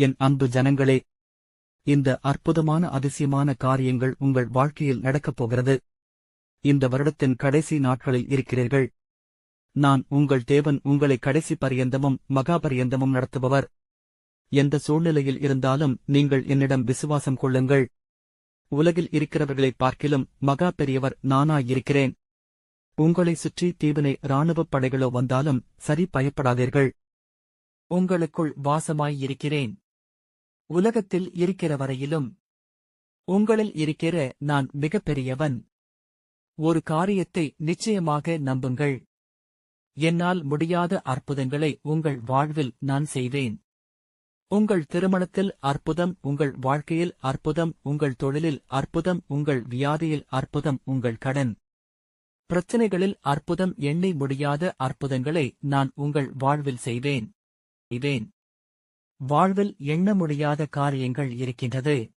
என் அன்பு ஜனங்களே இந்த அற்புதமான அதிசயமான காரியங்கள் உங்கள் வாழ்க்கையில் நடக்கப் போகிறது. இந்த வருடத்தின் கடைசி நாட்களில் இருக்கிறீர்கள். நான் உங்கள் தேவன் உங்களை கடைசி பரியந்தமும் மகா பரியந்தமும் நடத்துபவர். எந்த சூழ்நிலையில் இருந்தாலும் நீங்கள் என்னிடம் விசுவாசம் கொள்ளுங்கள். உலகில் இருக்கிறவர்களைப் பார்க்கிலும் மகா பெரியவர் நானாயிருக்கிறேன். உங்களை சுற்றி தீவினை இராணுவப் படைகளோ வந்தாலும் சரி பயப்படாதீர்கள். உங்களுக்குள் வாசமாயிருக்கிறேன். உலகத்தில் இருக்கிற வரையிலும் உங்களில் இருக்கிற நான் மிகப்பெரியவன். ஒரு காரியத்தை நிச்சயமாக நம்புங்கள். என்னால் முடியாத அற்புதங்களை உங்கள் வாழ்வில் நான் செய்வேன். உங்கள் திருமணத்தில் அற்புதம் உங்கள் வாழ்க்கையில் அற்புதம் உங்கள் தொழிலில் அற்புதம் உங்கள் வியாதியில் அற்புதம் உங்கள் கடன். பிரச்சனைகளில் அற்புதம் எண்ணி முடியாத அற்புதங்களை நான் உங்கள் வாழ்வில் செய்வேன். செய்வேன். வாழ்வில் எண்ண முடியாத காரியங்கள் இருக்கின்றது.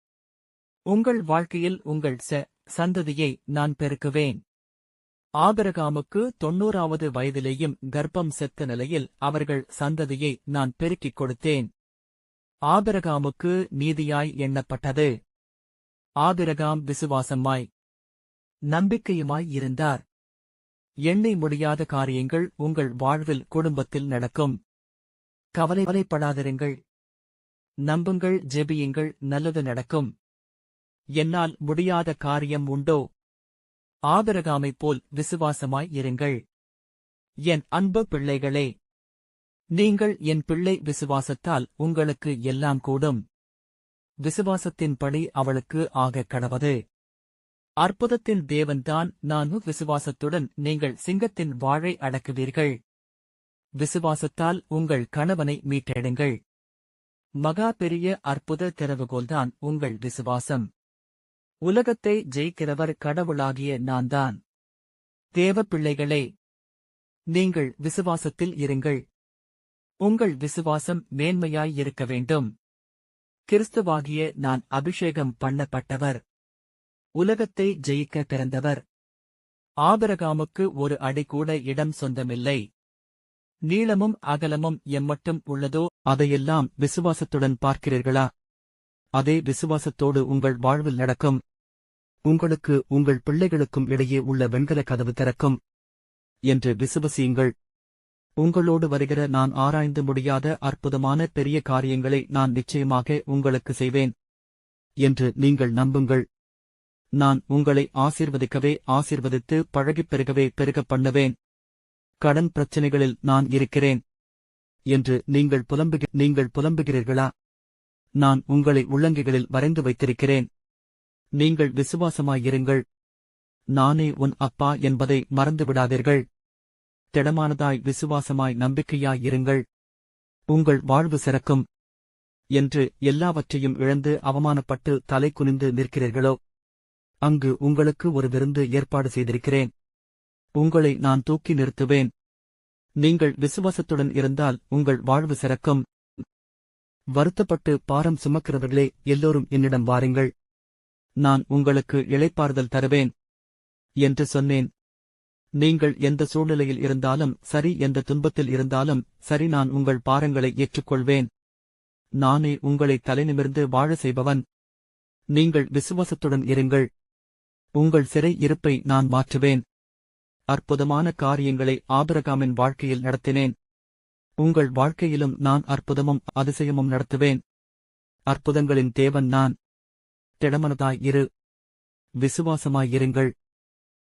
உங்கள் வாழ்க்கையில் உங்கள் ச சந்ததியை நான் பெருக்குவேன். ஆபிரகாமுக்கு தொன்னூறாவது வயதிலேயும் கர்ப்பம் செத்த நிலையில் அவர்கள் சந்ததியை நான் பெருக்கிக் கொடுத்தேன். ஆபிரகாமுக்கு நீதியாய் எண்ணப்பட்டது. ஆபிரகாம் விசுவாசமாய் நம்பிக்கையுமாய் இருந்தார். எண்ணெய் முடியாத காரியங்கள் உங்கள் வாழ்வில் குடும்பத்தில் நடக்கும். கவலைப்படாதிருங்கள். நம்புங்கள் ஜெபியுங்கள் நல்லது நடக்கும். என்னால் முடியாத காரியம் உண்டோ? ஆபிரகாமைப் போல் விசுவாசமாய் இருங்கள். என் அன்பு பிள்ளைகளே நீங்கள் என் பிள்ளை விசுவாசத்தால் உங்களுக்கு எல்லாம் கூடும். விசுவாசத்தின்படி அவளுக்கு ஆகக் கடவது. அற்புதத்தின் தேவன்தான் நானு விசுவாசத்துடன் நீங்கள் சிங்கத்தின் வாழை அடக்குவீர்கள். விசுவாசத்தால் உங்கள் கணவனை மீட்டெடுங்கள். மகா பெரிய அற்புத திறவுகோல்தான் உங்கள் விசுவாசம். உலகத்தை ஜெயிக்கிறவர் கடவுளாகிய நான்தான். தேவ பிள்ளைகளே நீங்கள் விசுவாசத்தில் இருங்கள். உங்கள் விசுவாசம் மேன்மையாயிருக்க வேண்டும். கிறிஸ்துவாகிய நான் அபிஷேகம் பண்ணப்பட்டவர். உலகத்தை ஜெயிக்க பிறந்தவர். ஆபரகாமுக்கு ஒரு அடி கூட இடம் சொந்தமில்லை. நீளமும் அகலமும் எம்மட்டும் உள்ளதோ அதையெல்லாம் விசுவாசத்துடன் பார்க்கிறீர்களா? அதே விசுவாசத்தோடு உங்கள் வாழ்வில் நடக்கும். உங்களுக்கு உங்கள் பிள்ளைகளுக்கும் இடையே உள்ள வெண்கல கதவு திறக்கும். என்று விசுவசியுங்கள். உங்களோடு வருகிற நான் ஆராய்ந்து முடியாத அற்புதமான பெரிய காரியங்களை நான் நிச்சயமாக உங்களுக்கு செய்வேன். என்று நீங்கள் நம்புங்கள். நான் உங்களை ஆசீர்வதிக்கவே ஆசீர்வதித்து பழகிப் பெருகவே பெருகப் பண்ணுவேன். கடன் பிரச்சனைகளில் நான் இருக்கிறேன். என்று நீங்கள் புலம்புக நீங்கள் புலம்புகிறீர்களா? நான் உங்களை உள்ளங்கைகளில் வரைந்து வைத்திருக்கிறேன். நீங்கள் விசுவாசமாயிருங்கள். நானே உன் அப்பா என்பதை மறந்துவிடாதீர்கள் திடமானதாய் விசுவாசமாய் நம்பிக்கையாயிருங்கள். உங்கள் வாழ்வு சிறக்கும். என்று எல்லாவற்றையும் இழந்து அவமானப்பட்டு தலை குனிந்து நிற்கிறீர்களோ? அங்கு உங்களுக்கு ஒரு விருந்து ஏற்பாடு செய்திருக்கிறேன். உங்களை நான் தூக்கி நிறுத்துவேன். நீங்கள் விசுவாசத்துடன் இருந்தால் உங்கள் வாழ்வு சிறக்கும். வருத்தப்பட்டு பாரம் சுமக்கிறவர்களே எல்லோரும் என்னிடம் வாருங்கள். நான் உங்களுக்கு இழைப்பாறுதல் தருவேன் என்று சொன்னேன். நீங்கள் எந்த சூழ்நிலையில் இருந்தாலும் சரி எந்த துன்பத்தில் இருந்தாலும் சரி நான் உங்கள் பாரங்களை ஏற்றுக்கொள்வேன். நானே உங்களை தலைநிமிர்ந்து வாழ செய்பவன். நீங்கள் விசுவாசத்துடன் இருங்கள். உங்கள் சிறை இருப்பை நான் மாற்றுவேன். அற்புதமான காரியங்களை ஆபிரகாமின் வாழ்க்கையில் நடத்தினேன். உங்கள் வாழ்க்கையிலும் நான் அற்புதமும் அதிசயமும் நடத்துவேன். அற்புதங்களின் தேவன் நான். திடமனதாய் இரு. விசுவாசமாயிருங்கள்